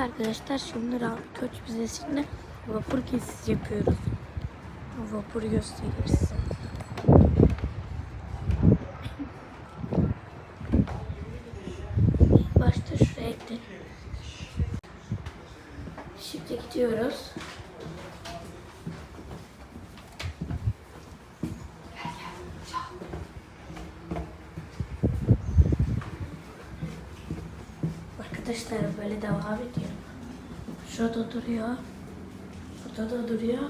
Arkadaşlar şimdi Rahat Koç Müzesi'nde vapur gezisi yapıyoruz. Vapuru göstereyim başta şuraya gidelim. Şimdi gidiyoruz. Arkadaşlar böyle devam ediyor. Şurada duruyor. Burada da duruyor.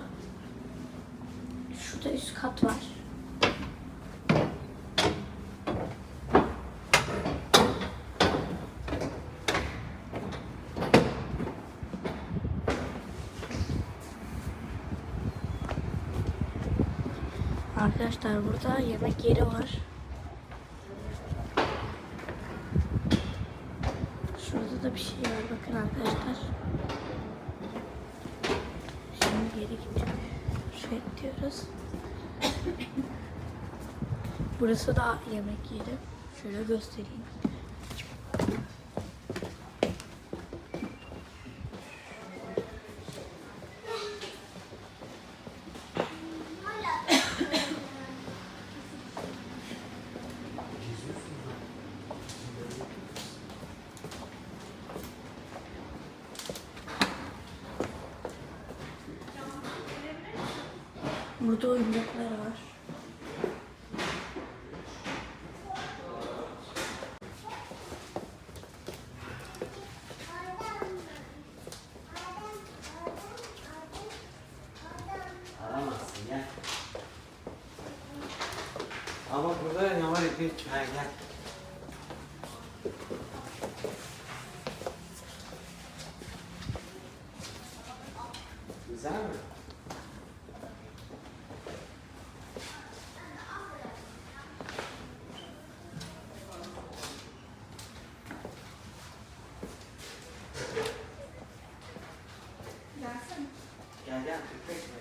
Şurada üst kat var. Arkadaşlar burada yemek yeri var. Var bakın arkadaşlar. Şimdi geri gidiyoruz. Şuraya gidiyoruz. Burası da yemek yeri. Şöyle göstereyim. Burada oyuncaklar var. Aramazsın gel. Ama burada ne var bir çay gel. Güzel mi? Gel gel. Peki.